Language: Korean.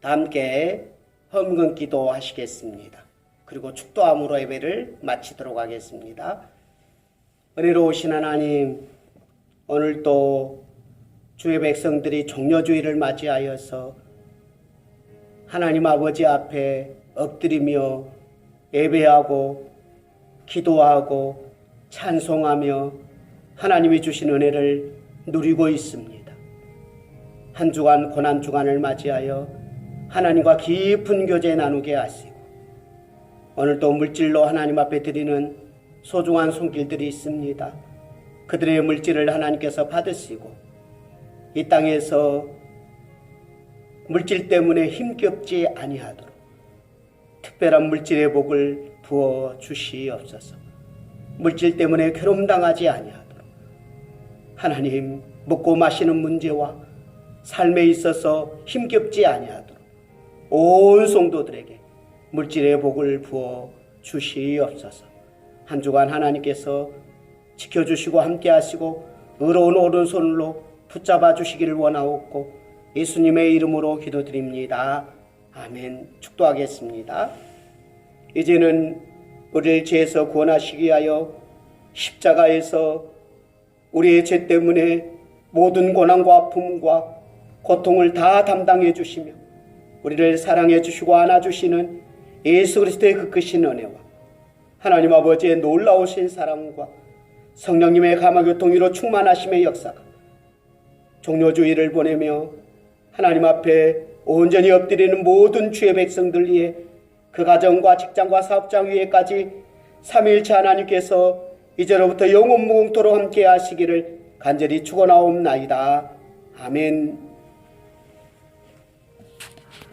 다 함께 헌금 기도 하시겠습니다. 그리고 축도함으로 예배를 마치도록 하겠습니다. 은혜로우신 하나님, 오늘도 주의 백성들이 종려주의를 맞이하여서 하나님 아버지 앞에 엎드리며 예배하고 기도하고 찬송하며 하나님이 주신 은혜를 누리고 있습니다. 한 주간 고난 주간을 맞이하여 하나님과 깊은 교제 나누게 하시고 오늘도 물질로 하나님 앞에 드리는 소중한 손길들이 있습니다. 그들의 물질을 하나님께서 받으시고 이 땅에서 물질 때문에 힘겹지 아니하도록 특별한 물질의 복을 부어 주시옵소서. 물질 때문에 괴로움 당하지 아니하도록 하나님 먹고 마시는 문제와 삶에 있어서 힘겹지 아니하도록 온 성도들에게 물질의 복을 부어 주시옵소서. 한 주간 하나님께서 지켜주시고 함께하시고 의로운 오른손으로 붙잡아 주시기를 원하옵고 예수님의 이름으로 기도드립니다. 아멘. 축도하겠습니다. 이제는 우리를 죄에서 구원하시기 위하여 십자가에서 우리의 죄 때문에 모든 고난과 아픔과 고통을 다 담당해 주시며 우리를 사랑해 주시고 안아 주시는 예수 그리스도의 그 크신 은혜와 하나님 아버지의 놀라우신 사랑과 성령님의 감화교통위로 충만하심의 역사가 종료주의를 보내며 하나님 앞에 온전히 엎드리는 모든 주의 백성들 위해 그 가정과 직장과 사업장 위에까지 삼일체 하나님께서 이제로부터 영원 무궁토록 함께 하시기를 간절히 축원하옵나이다. 아멘.